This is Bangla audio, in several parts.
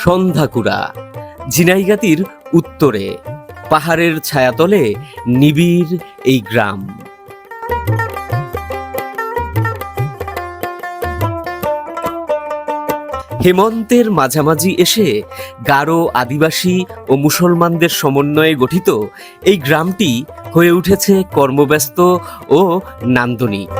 সন্ধ্যাকুড়া, ঝিনাইগাতির উত্তরে, পাহাড়ের ছায়াতলে নিবিড় এই গ্রাম। হেমন্তের মাঝামাঝি এসে গারো আদিবাসী ও মুসলমানদের সমন্বয়ে গঠিত এই গ্রামটি হয়ে উঠেছে কর্মব্যস্ত ও নান্দনিক।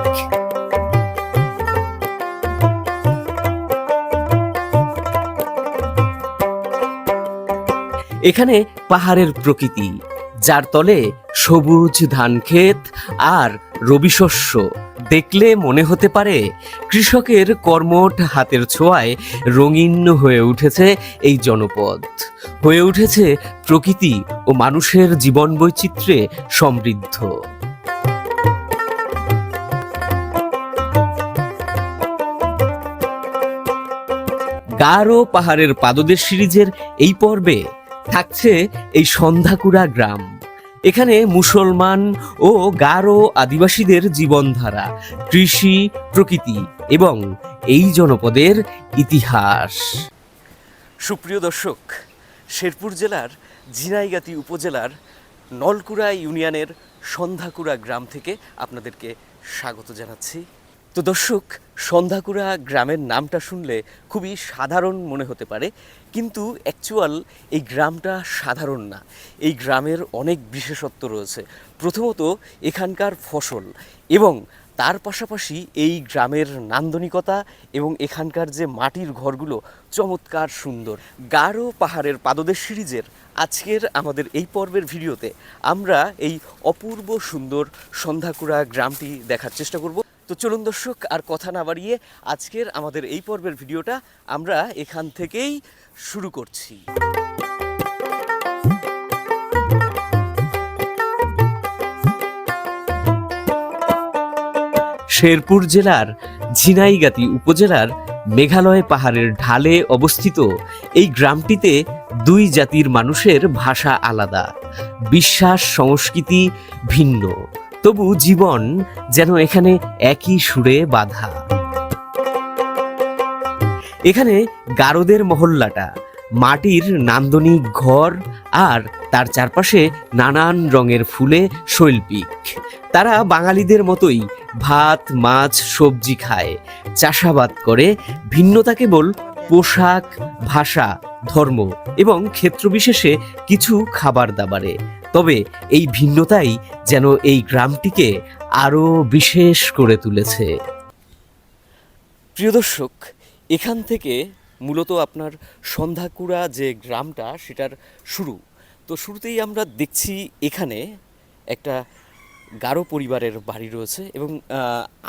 এখানে পাহাড়ের প্রকৃতি, যার তলে সবুজ ধানক্ষেত আর রবি শস্য। দেখলে মনে হতে পারে কৃষকের কর্মঠ হাতের ছোঁয়ায় রঙিন হয়ে উঠেছে এই জনপদ। হয়ে উঠেছে প্রকৃতি ও মানুষের জীবন বৈচিত্র্যে সমৃদ্ধ। গারো পাহাড়ের পাদদেশ সিরিজের এই পর্বে থাকছে এই সন্ধ্যাকুড়া গ্রাম। এখানে মুসলমান ও গারো আদিবাসীদের জীবনধারা, কৃষি, প্রকৃতি এবং এই জনপদের ইতিহাস। সুপ্রিয় দর্শক, শেরপুর জেলার ঝিনাইগাতি উপজেলার নলকুড়া ইউনিয়নের সন্ধ্যাকুড়া গ্রাম থেকে আপনাদেরকে স্বাগত জানাচ্ছি। তো দর্শক, সন্ধ্যাকুড়া গ্রামের নামটা শুনলে খুবই সাধারণ মনে হতে পারে। কিন্তু অ্যাকচুয়াল এই গ্রামটা সাধারণ না। এই গ্রামের অনেক বিশেষত্ব রয়েছে। প্রথমত, এখানকার ফসল এবং তার পাশাপাশি এই গ্রামের নান্দনিকতা এবং এখানকার যে মাটির ঘরগুলো চমৎকার সুন্দর। গাঢ় পাহাড়ের পাদদেশ সিরিজের আজকের আমাদের এই পর্বের ভিডিওতে আমরা এই অপূর্ব সুন্দর সন্ধ্যাকুড়া গ্রামটি দেখার চেষ্টা করব। তো চলুন দর্শক, আর কথা না বাড়িয়ে আজকের আমাদের এই পর্বের ভিডিওটা আমরা এখান থেকেই শুরু করছি। শেরপুর জেলার ঝিনাইগাতি উপজেলার মেঘালয় পাহাড়ের ঢালে অবস্থিত এই গ্রামটিতে দুই জাতির মানুষের ভাষা আলাদা। বিশ্বাস, সংস্কৃতি ভিন্ন। তবু জীবন যেন এখানে একই সুরে বাঁধা। এখানে গারদের মহল্লাটা, মাটির নান্দনিক ঘর আর তার চারপাশে নানান রঙের ফুলে শৈল্পিক। তারা বাঙালিদের মতোই ভাত, মাছ, সবজি খায়, চাষাবাদ করে ভিন্নতা কেবল পোশাক, ভাষা, ধর্ম এবং ক্ষেত্রবিশেষে কিছু খাবার দাবারে। তবে এই ভিন্নতাই যেন এই গ্রামটিকে আরও বিশেষ করে তুলেছে। প্রিয় দর্শক এখান থেকে মূলত আপনার সন্ধ্যাকুড়া যে গ্রামটা, সেটার শুরু। তো শুরুতেই আমরা দেখছি এখানে একটা গারো পরিবারের বাড়ি রয়েছে এবং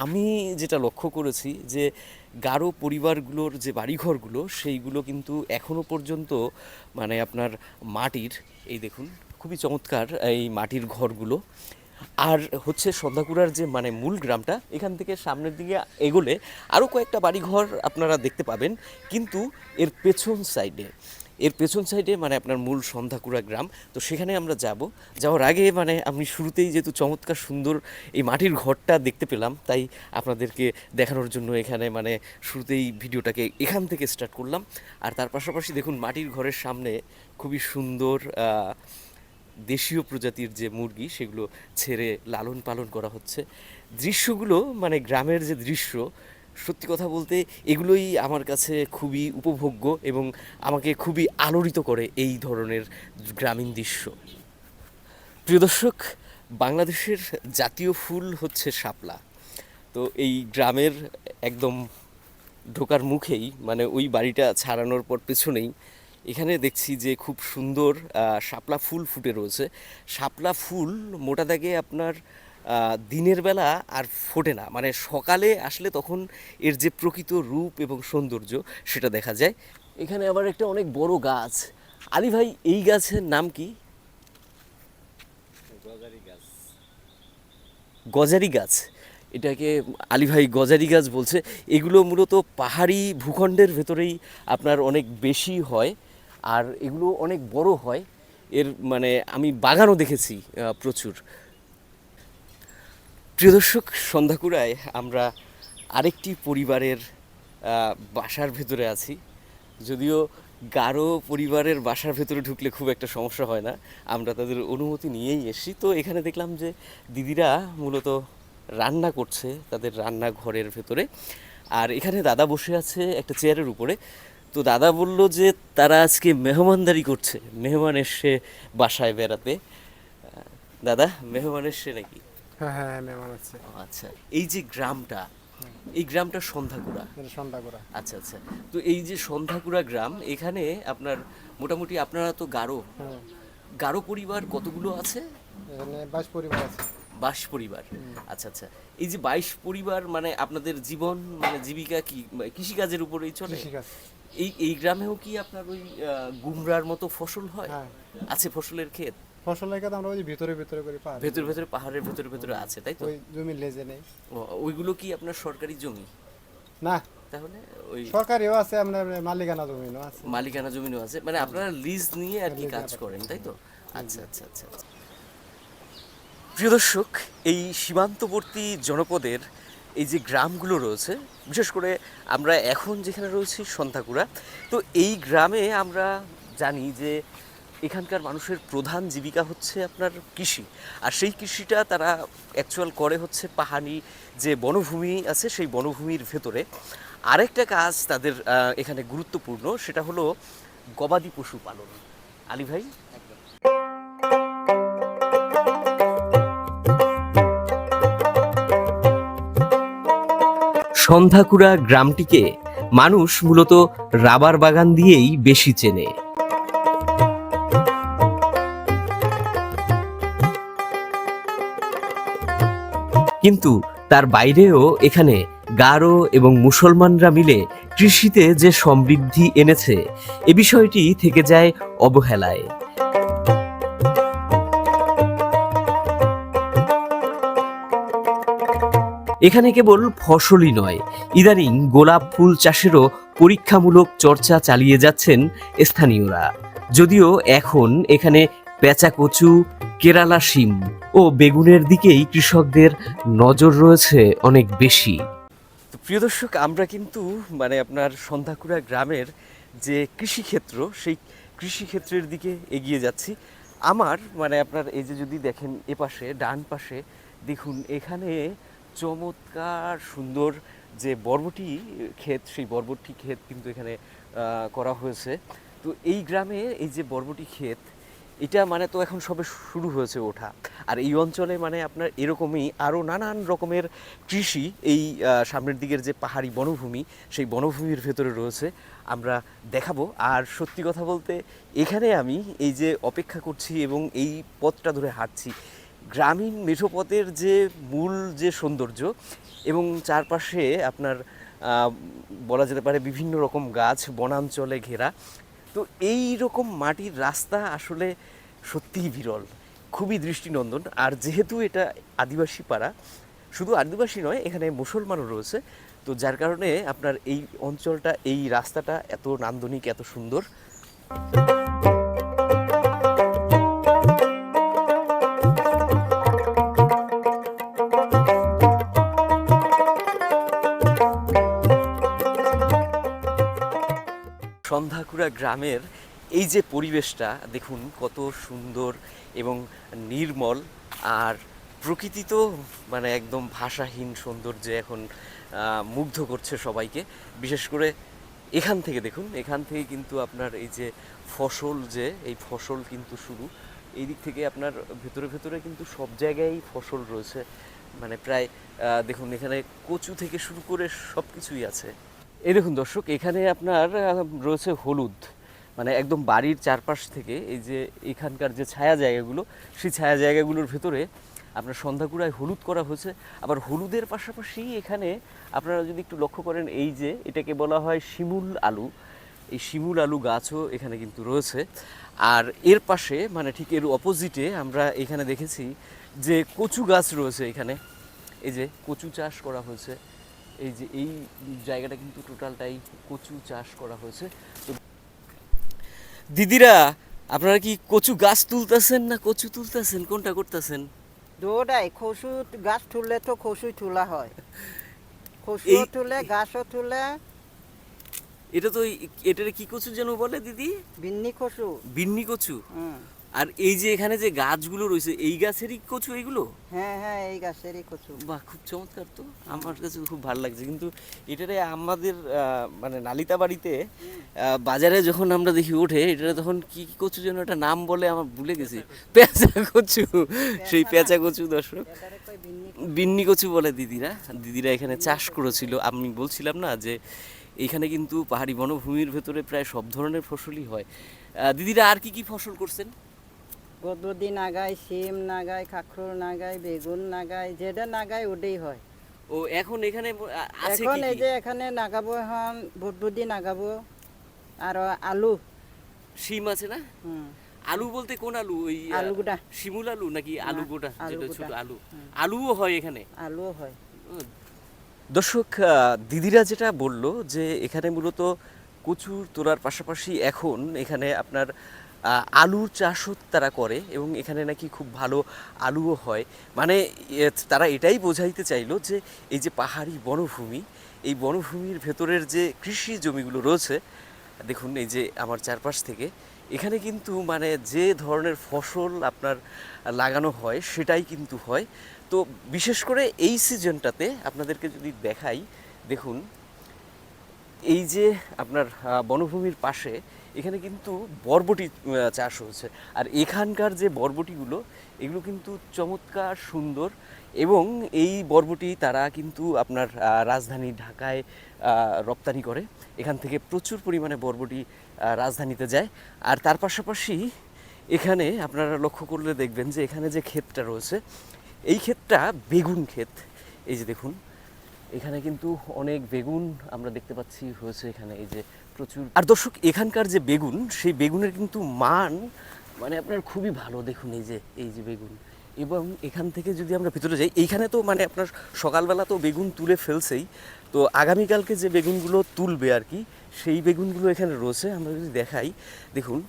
আমি যেটা লক্ষ্য করেছি যে গারো পরিবারগুলোর যে বাড়িঘরগুলো, সেইগুলো কিন্তু এখনও পর্যন্ত মানে আপনার মাটির, এই দেখুন, খুবই চমৎকার এই মাটির ঘরগুলো। আর হচ্ছে সন্ধ্যাকুড়ার যে মানে মূল গ্রামটা, এখান থেকে সামনের দিকে এগোলে আরও কয়েকটা বাড়িঘর আপনারা দেখতে পাবেন। কিন্তু এর পেছন সাইডে, এর পেছন সাইডে মানে আপনার মূল সন্ধ্যাকুড়া গ্রাম। তো সেখানে আমরা যাব। যাওয়ার আগে মানে আমি শুরুতেই যেহেতু চমৎকার সুন্দর এই মাটির ঘরটা দেখতে পেলাম, তাই আপনাদেরকে দেখানোর জন্য এখানে মানে শুরুতেই ভিডিওটাকে এখান থেকে স্টার্ট করলাম। আর তার পাশাপাশি দেখুন মাটির ঘরের সামনে খুবই সুন্দর দেশীয় প্রজাতির যে মুরগি, সেগুলো ছেড়ে লালন পালন করা হচ্ছে। দৃশ্যগুলো মানে গ্রামের যে দৃশ্য, সত্যি কথা বলতে এগুলোই আমার কাছে খুবই উপভোগ্য এবং আমাকে খুবই আলোড়িত করে এই ধরনের গ্রামীণ দৃশ্য। প্রিয় দর্শক, বাংলাদেশের জাতীয় ফুল হচ্ছে শাপলা। তো এই গ্রামের একদম ঢোকার মুখেই মানে ওই বাড়িটা ছাড়ানোর পর পেছনেই এখানে দেখছি যে খুব সুন্দর শাপলা ফুল ফুটে রয়েছে। শাপলা ফুল মোটা দাগে আপনার দিনের বেলা আর ফোটে না। মানে সকালে আসলে তখন এর যে প্রকৃত রূপ এবং সৌন্দর্য সেটা দেখা যায়। এখানে আবার একটা অনেক বড় গাছ। আলী ভাই এই গাছের নাম কি? গজারি গাছ। এটাকে আলী ভাই গজারি গাছ বলছে। এগুলো মূলত পাহাড়ি ভূখণ্ডের ভেতরেই আপনার অনেক বেশি হয়। আর এগুলো অনেক বড় হয়। এর মানে আমি বাগানও দেখেছি প্রচুর। প্রিয় দর্শক, সন্ধ্যাকুড়ায় আমরা আরেকটি পরিবারের বাসার ভেতরে আছি। যদিও গারো পরিবারের বাসার ভেতরে ঢুকলে খুব একটা সমস্যা হয় না, আমরা তাদের অনুমতি নিয়েই এসেছি। তো এখানে দেখলাম যে দিদিরা মূলত রান্না করছে তাদের রান্নাঘরের ভেতরে। আর এখানে দাদা বসে আছে একটা চেয়ারের উপরে। তো দাদা বলল যে তারা আজকে মেহমানদারি করছে। মেহমান এসে বাসায় বেড়াতে। দাদা মেহমান এসছে নাকি? হ্যাঁ হ্যাঁ হ্যাঁ মেহমান আছে আচ্ছা। এই যে গ্রামটা এই গ্রামটা সন্ধ্যাকুড়া? এটা সন্ধ্যা করা আচ্ছা আচ্ছা। তো এই যে সন্ধ্যাকুড়া গ্রাম এখানে আপনার মোটামুটি আপনারা তো গারো। গারো পরিবার কতগুলো আছে? এখানে বাইশ পরিবার আছে। বাইশ পরিবার। আচ্ছা আচ্ছা। এই যে বাইশ পরিবার মানে আপনাদের জীবন মানে জীবিকা কি কৃষিকাজের উপরেই চলে? এই এই গ্রামেও কি আপনার ওই গুমরার মতো ফসল হয়? হ্যাঁ। আছে ফসলের ক্ষেত? ফসলের কাজ আমরা ওই ভিতরে ভিতরে করি পাহাড়ে ভেতরে ভেতরে পাহাড়ের ভেতরে ভেতরে আছে তাই তো? ওই জমি লেজে নেই। ওইগুলো কি আপনার সরকারি জমি? না। তাহলে ওই সরকারিও আছে আপনার মালিকানা জমিনও আছে। মালিকানা জমিও আছে। মানে আপনারা লিজ নিয়ে আর কি কাজ করেন তাই তো? আচ্ছা আচ্ছা আচ্ছা আচ্ছা। প্রিয় দর্শক এই সীমান্তবর্তী জনপদের এই যে গ্রামগুলো রয়েছে, বিশেষ করে আমরা এখন যেখানে রয়েছি সন্তাকুড়া তো এই গ্রামে আমরা জানি যে এখানকার মানুষের প্রধান জীবিকা হচ্ছে আপনার কৃষি। আর সেই কৃষিটা তারা অ্যাকচুয়াল করে হচ্ছে পাহাড়ি যে বনভূমি আছে, সেই বনভূমির ভেতরে। আরেকটা কাজ তাদের এখানে গুরুত্বপূর্ণ, সেটা হলো গবাদি পশু পালন। আলী ভাই? সন্ধ্যাকুড়া গ্রামটিকে মানুষ মূলত রাবার বাগান দিয়েই বেশি চেনে। কিন্তু তার বাইরেও এখানে গারো এবং মুসলমানরা মিলে কৃষিতে যে সমৃদ্ধি এনেছে, এ বিষয়টি থেকে যায় অবহেলায়। এখানে কেবল ফসলই নয়, ইদানিং গোলাপ ফুল চাষেরও পরীক্ষামূলক চর্চা চালিয়ে যাচ্ছেন স্থানীয়রা। যদিও এখন এখানে পেঁচা কচু কেরালা শিম ও বেগুনের দিকেই কৃষকদের নজর রয়েছে অনেক বেশি। তো প্রিয় দর্শক, আমরা কিন্তু মানে আপনার সন্ধ্যাকুড়া গ্রামের যে কৃষিক্ষেত্র, সেই কৃষিক্ষেত্রের দিকে এগিয়ে যাচ্ছি। আমার মানে আপনার এই যে যদি দেখেন এপাশে, ডান পাশে, দেখুন এখানে চমৎকার, সুন্দর যে বরবটি ক্ষেত, সেই বরবটি ক্ষেত কিন্তু এখানে করা হয়েছে। তো এই গ্রামে এই যে বরবটি ক্ষেত, এটা মানে তো এখন সবে শুরু হয়েছে ওঠা। আর এই অঞ্চলে মানে আপনার এরকমই আরও নানান রকমের কৃষি এই সামনের দিকের যে পাহাড়ি বনভূমি, সেই বনভূমির ভেতরে রয়েছে। আমরা দেখাবো। আর সত্যি কথা বলতে, এখানে আমি এই যে অপেক্ষা করছি এবং এই পথটা ধরে হাঁটছি গ্রামীণ মেঠোপথের যে মূল যে সৌন্দর্য এবং চারপাশে আপনার বলা যেতে পারে বিভিন্ন রকম গাছ, বনাঞ্চলে ঘেরা, তো এই রকম মাটির রাস্তা আসলে সত্যিই বিরল, খুবই দৃষ্টিনন্দন। আর যেহেতু এটা আদিবাসী পাড়া, শুধু আদিবাসী নয়, এখানে মুসলমানও রয়েছে, তো যার কারণে আপনার এই অঞ্চলটা, এই রাস্তাটা এত নান্দনিক, এত সুন্দর। সন্ধ্যাকুড়া গ্রামের এই যে পরিবেশটা, দেখুন কত সুন্দর এবং নির্মল আর প্রকৃতি তো মানে একদম ভাষাহীন সৌন্দর্যে এখন মুগ্ধ করছে সবাইকে। বিশেষ করে এখান থেকে দেখুন, এখান থেকে কিন্তু আপনার এই যে ফসল যে, এই ফসল কিন্তু শুরু। এই দিক থেকে আপনার ভেতরে ভেতরে কিন্তু সব জায়গায় ফসল রয়েছে। মানে প্রায় দেখুন এখানে কচু থেকে শুরু করে সব কিছুই আছে। এই দেখুন দর্শক, এখানে আপনার রয়েছে হলুদ। মানে একদম বাড়ির চারপাশ থেকে এই যে এখানকার যে ছায়া জায়গাগুলো, সেই ছায়া জায়গাগুলোর ভেতরে আপনার সন্ধ্যাকুড়ায় হলুদ করা হয়েছে। আবার হলুদের পাশাপাশি এখানে আপনারা যদি একটু লক্ষ্য করেন, এই যে এটাকে বলা হয় শিমুল আলু। এই শিমুল আলু গাছও এখানে কিন্তু রয়েছে। আর এর পাশে মানে ঠিক এর অপোজিটে আমরা এখানে দেখেছি যে কচু গাছ রয়েছে এখানে। এই যে কচু চাষ করা হয়েছে। এই যে এই জায়গাটা কিন্তু টোটালটাই কচু চাষ করা হয়েছে। তো দিদিরা আপনারা কি কচু গাছ তুলতেছেন না কচু তুলতেছেন? কোনটা করতেছেন? দুটাই খসু গাছ তুললে তো খসুই তোলা হয়। খসুও তুলে গাছও তুলে। এটা তো এটারে কি কচু যেন বলে দিদি? বিন্নি কচু। বিন্নি কচু। আর এই যে এখানে যে গাছগুলো রয়েছে এই গাছেরই কচু এইগুলো হ্যাঁ হ্যাঁ এই গাছেরই কচু। বাহ খুব চমৎকার তো। আমার কাছে খুব ভালো লাগছে। কিন্তু এটারে আমাদের মানে নালিতা বাড়িতে বাজারে যখন আমরা দেখি ওঠে এটারে তখন কি কি কচু যেন একটা নাম বলে আমার ভুলে গেছি। পেঁচা কচু। সেই পেঁচা কচু দর্শক। বিন্নি বিন্নি কচু বলে দিদিরা। দিদিরা এখানে চাষ করেছিল। আমি বলছিলাম না যে এখানে কিন্তু পাহাড়ি বনভূমির ভেতরে প্রায় সব ধরনের ফসলই হয়। দিদিরা আর কি কি ফসল করছেন? গদবদি নাগাই সিম নাগাই খাখরুল নাগাই বেগুন নাগাই যেটা নাগাই ওটাই হয়। ও এখন এখানে আছে এখন এই যে এখানে নাগাবো এখন বুদবুদি নাগাবো আর আলু। শিম আছে না? হুম। আলু বলতে কোন আলু? ওই আলু গোটা। শিমুল আলু নাকি আলু গোটা? যেটা ছোট আলু। আলুও হয় এখানে? আলুও হয়। দর্শক দিদিরা যেটা বলল যে এখানে মূলত কচুর তোলার পাশাপাশি এখন এখানে আপনার আহ, আলুর চাষও তারা করে এবং এখানে নাকি খুব ভালো আলুও হয়। মানে তারা এটাই বোঝাইতে চাইলো যে এই যে পাহাড়ি বনভূমি, এই বনভূমির ভেতরের যে কৃষি জমিগুলো রয়েছে, দেখুন এই যে আমার চারপাশ থেকে, এখানে কিন্তু মানে যে ধরনের ফসল আপনার লাগানো হয় সেটাই কিন্তু হয়। তো বিশেষ করে এই সিজনটাতে আপনাদেরকে যদি দেখাই, দেখুন, এই যে আপনার বনভূমির পাশে এখানে কিন্তু বরবটি চাষ হচ্ছে আর এখানকার যে বরবটিগুলো, এগুলো কিন্তু চমৎকার সুন্দর এবং এই বরবটি তারা কিন্তু আপনার রাজধানী ঢাকায় রপ্তানি করে। এখান থেকে প্রচুর পরিমাণে বরবটি রাজধানীতে যায়। আর তার পাশাপাশি এখানে আপনারা লক্ষ্য করলে দেখবেন যে এখানে যে ক্ষেতটা রয়েছে, এই ক্ষেতটা বেগুন ক্ষেত। এই যে দেখুন, এখানে কিন্তু অনেক বেগুন আমরা দেখতে পাচ্ছি হয়েছে এখানে। এই যে প্রচুর। আর দর্শক, এখানকার যে বেগুন, সেই বেগুনের কিন্তু মান মানে আপনার খুবই ভালো দেখুন এই যে এই যে বেগুন। এবং এখান থেকে যদি আমরা ভিতরে যাই, এইখানে তো মানে আপনার সকালবেলা তো বেগুন তুলে ফেলছেই। তো আগামীকালকে যে বেগুনগুলো তুলবে আর কি, সেই বেগুনগুলো এখানে রয়েছে, আমরা যদি দেখাই, দেখুন,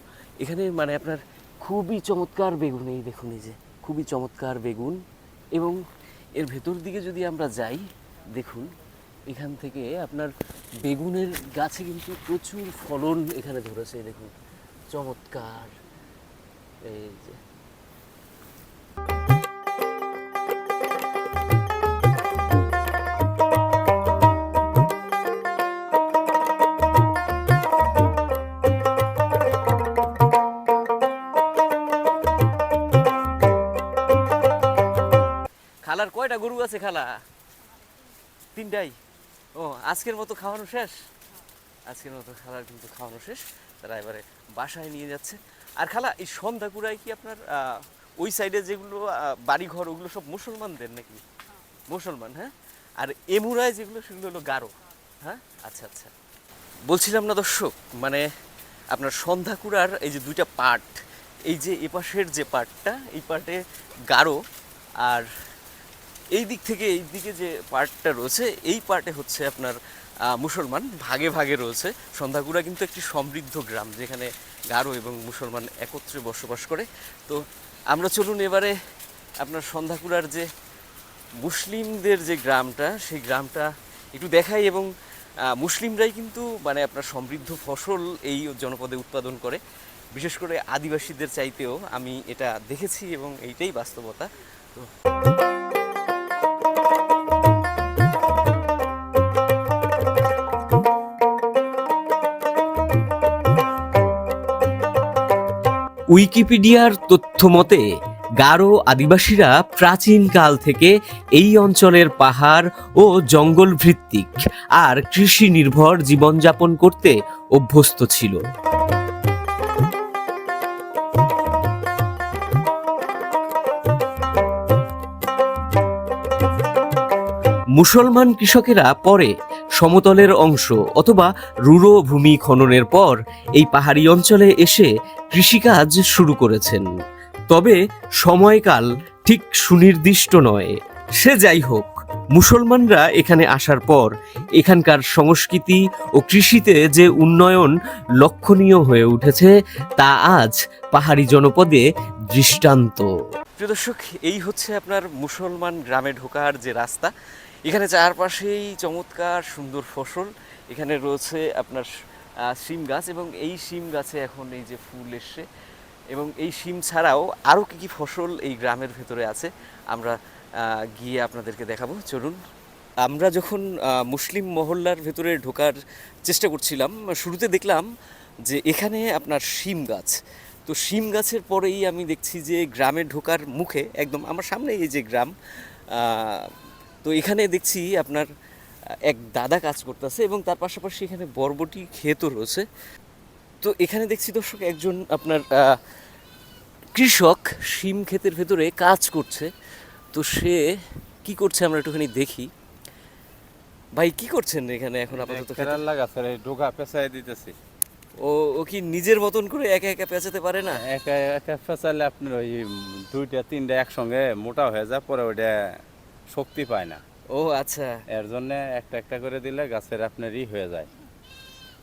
এখানে মানে আপনার খুবই চমৎকার বেগুন এই দেখুন এই যে, খুবই চমৎকার বেগুন। এবং এর ভেতর দিকে যদি আমরা যাই, দেখুন, এখান থেকে আপনার বেগুনের গাছে কিন্তু প্রচুর ফলন এখানে ধরেছে দেখুন। চমৎকার। এই যে। খালার কয়টা গরু আছে, খালা? তিনটাই? ও, আজকের মতো খাওয়ানো শেষ? আজকের মতো খালার কিন্তু খাওয়ানো শেষ। তারা এবারে বাসায় নিয়ে যাচ্ছে। আর খালা, এই সন্ধ্যাকুড়ায় কি আপনার ওই সাইডে যেগুলো বাড়িঘর, ওগুলো সব মুসলমানদের নাকি? মুসলমান হ্যাঁ? আর এমুরায় যেগুলো, সেগুলো হলো গারো। হ্যাঁ? আচ্ছা আচ্ছা। বলছিলাম না দর্শক মানে আপনার সন্ধ্যাকুড়ার এই যে দুইটা পার্ট, এই যে এপাশের যে পার্টটা, এই পার্টে গারো আর এই দিক থেকে এই দিকে যে পার্টটা রয়েছে, এই পার্টে হচ্ছে আপনার মুসলমান ভাগে ভাগে রয়েছে। সন্ধ্যাগুড়া কিন্তু একটি সমৃদ্ধ গ্রাম, যেখানে গারো এবং মুসলমান একত্রে বসবাস করে। তো আমরা চলুন এবারে আপনার সন্ধ্যাকুড়ার যে মুসলিমদের যে গ্রামটা, সেই গ্রামটা একটু দেখাই এবং মুসলিমরাই কিন্তু মানে আপনার সমৃদ্ধ ফসল এই জনপদে উৎপাদন করে। বিশেষ করে আদিবাসীদের চাইতেও আমি এটা দেখেছি এবং এইটাই বাস্তবতা। তো উইকিপিডিয়ার তথ্য মতে গারো আদিবাসীরা প্রাচীনকাল থেকে এই অঞ্চলের পাহাড় ও জঙ্গল ভিত্তিক আর কৃষি নির্ভর জীবনযাপন করতে অভ্যস্ত ছিল। মুসলমান কৃষকেরা পরে সমতলের অংশ অথবা রুড়ো ভূমি খননের পর এই পাহাড়ি অঞ্চলে এসে কৃষিকাজ শুরু করেছেন। তবে সময়কাল ঠিক সুনির্দিষ্ট নয়। সে যাই হোক, মুসলমানরা এখানে আসার পর এখানকার সংস্কৃতি ও কৃষিতে যে উন্নয়ন লক্ষণীয় হয়ে উঠেছে, তা আজ পাহাড়ি জনপদে দৃষ্টান্ত। প্রিয় দর্শক, এই হচ্ছে আপনার মুসলমান গ্রামে ঢোকার যে রাস্তা। এখানে চারপাশেই চমৎকার সুন্দর ফসল। এখানে রয়েছে আপনার শিম গাছ এবং এই শিম গাছে এখন এই যে ফুল এসছে। এবং এই শিম ছাড়াও আরও কী কী ফসল এই গ্রামের ভেতরে আছে, আমরা গিয়ে আপনাদেরকে দেখাবো। চলুন, আমরা যখন মুসলিম মহল্লার ভেতরে ঢোকার চেষ্টা করছিলাম, শুরুতে দেখলাম যে এখানে আপনার শিম গাছ। তো শিম গাছের পরেই আমি দেখছি যে গ্রামে ঢোকার মুখে, একদম আমার সামনে এই যে গ্রাম তো এখানে দেখছি আপনার এক দাদা কাজ করতেছে এবং তার পাশাপাশি এখানে বরবটি ক্ষেতও রয়েছে। তো এখানে দেখছি দর্শক একজন আপনার কৃষক শিম ক্ষেতের ভেতরে কাজ করছে। তো সে কি করছে আমরা একটুখানি দেখি। ভাই কি করছেন এখানে এখন আপাতত গাছের এই ডোগা পেঁচাই দিতেছি। ও ও কি নিজের মতন করে একা একা পেঁচাতে পারে না? একা একা পেঁচালে আপনার ওই দুইটা তিনটা একসঙ্গে মোটা হয়ে যায় পরে ওইটা শক্তি পায় না ও আচ্ছা এর জন্য একটা একটা করে দিলে গাছের আপনার ই হয়ে যায়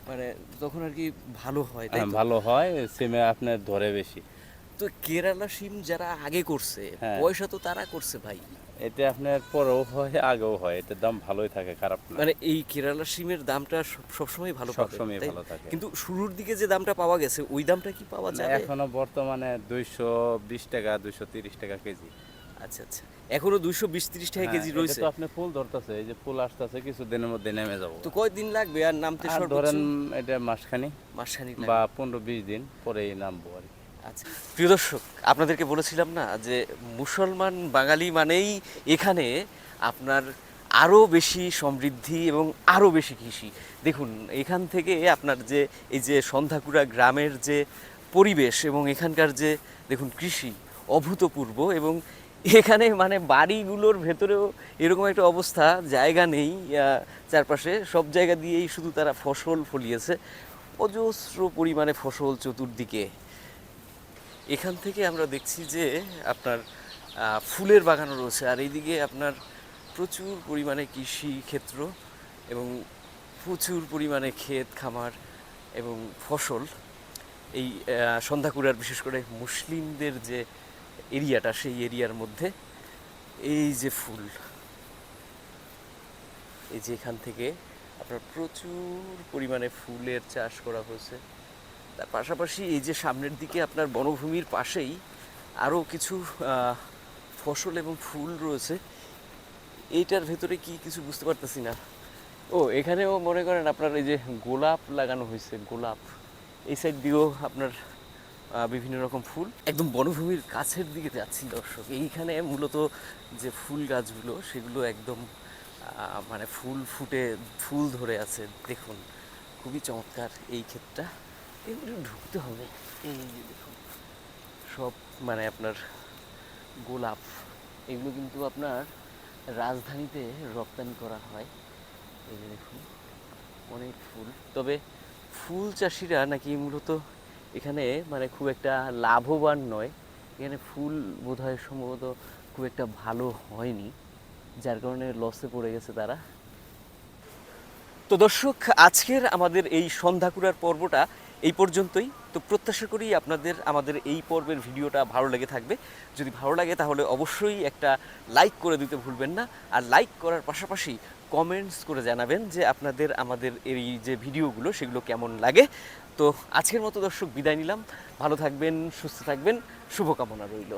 মানে তখন আর কি ভালো হয় তাই তো? ভালো হয় সিমে আপনার ধরে বেশি তো কেরালা সিম যারা আগে করছে হ্যাঁ। পয়সা তো তারা করছে ভাই এতে আপনার পরেও হয় আগেও হয় এটার দাম ভালোই থাকে খারাপ না মানে এই কেরালা সিমের দামটা সব- সবসময় ভালো পাবে, সবসময় তাই? ভালো থাকে। কিন্তু শুরুর দিকে যে দামটা পাওয়া গেছে ওই দামটা কি পাওয়া যাবে এখনও বর্তমানে দুইশো বিশ টাকা দুইশো তিরিশ টাকা কেজি আচ্ছা আচ্ছা। এখনও দুইশো বিশ ত্রিশ টাকা কেজি হ্যাঁ, রয়েছে এটা আপনি ফুল ধরতেছে এই যে ফুল আসতেছে কিছুদিনের মধ্যে নেমে যাব। তো কয়দিন লাগবে? আর নামতে ধরেন এটা মাসখানি। মাসখানিক বা পনেরো বিশ দিন পরেই নামবো আর কি। আচ্ছা। প্রিয় দর্শক আপনাদেরকে বলেছিলাম না যে মুসলমান বাঙালি মানেই এখানে আপনার আরও বেশি সমৃদ্ধি এবং আরও বেশি কৃষি। দেখুন এখান থেকে আপনার যে এই যে সন্ধ্যাকুড়া গ্রামের যে পরিবেশ এবং এখানকার যে দেখুন কৃষি অভূতপূর্ব এবং এখানে মানে বাড়িগুলোর ভেতরেও এরকম একটা অবস্থা, জায়গা নেই চারপাশে। সব জায়গা দিয়েই শুধু তারা ফসল ফলিয়েছে। অজস্র পরিমাণে ফসল চতুর্দিকে। এখান থেকে আমরা দেখছি যে আপনার ফুলের বাগানও রয়েছে। আর এইদিকে আপনার প্রচুর পরিমাণে কৃষি ক্ষেত্র এবং প্রচুর পরিমাণে ক্ষেত, খামার এবং ফসল। এই সন্ধ্যাকুড়ার বিশেষ করে মুসলিমদের যে এরিয়াটা, সেই এরিয়ার মধ্যে। এই যে ফুল, এই যে এখান থেকে আপনার প্রচুর পরিমাণে ফুলের চাষ করা হয়েছে। তার পাশাপাশি এই যে সামনের দিকে আপনার বনভূমির পাশেই আরও কিছু ফসল এবং ফুল রয়েছে। এইটার ভেতরে কি কিছু বুঝতে পারতেছি না। ও, এখানেও মনে করেন আপনার এই যে গোলাপ লাগানো হয়েছে, গোলাপ। এই সাইড দিয়েও আপনার বিভিন্ন রকম ফুল। একদম বনভূমির কাছের দিকে যাচ্ছি দর্শক। এইখানে মূলত যে ফুল গাছগুলো, সেগুলো একদম মানে ফুল ফুটে, ফুল ধরে আছে। দেখুন, খুবই চমৎকার এই ক্ষেতটা। এগুলো ঢুকতে হবে। এই যে দেখুন, সব মানে আপনার গোলাপ। এগুলো কিন্তু আপনার রাজধানীতে রপ্তানি করা হয়। এই যে দেখুন, অনেক ফুল। তবে ফুল চাষিরা নাকি মূলত এখানে মানে খুব একটা লাভবান নয়। এখানে ফুল বোধহয় সম্ভবত খুব একটা ভালো হয়নি, যার কারণে লসে পড়ে গেছে তারা। তো দর্শক, আজকের আমাদের এই সন্ধ্যাকুড়ার পর্বটা এই পর্যন্তই। তো প্রত্যাশা করি আপনাদের, আমাদের এই পর্বের ভিডিওটা ভালো লেগে থাকবে। যদি ভালো লাগে তাহলে অবশ্যই একটা লাইক করে দিতে ভুলবেন না। আর লাইক করার পাশাপাশি কমেন্টস করে জানাবেন যে আপনাদের, আমাদের এই যে ভিডিওগুলো, সেগুলো কেমন লাগে। তো আজকের মতো দর্শক বিদায় নিলাম। ভালো থাকবেন সুস্থ থাকবেন। শুভকামনা রইল।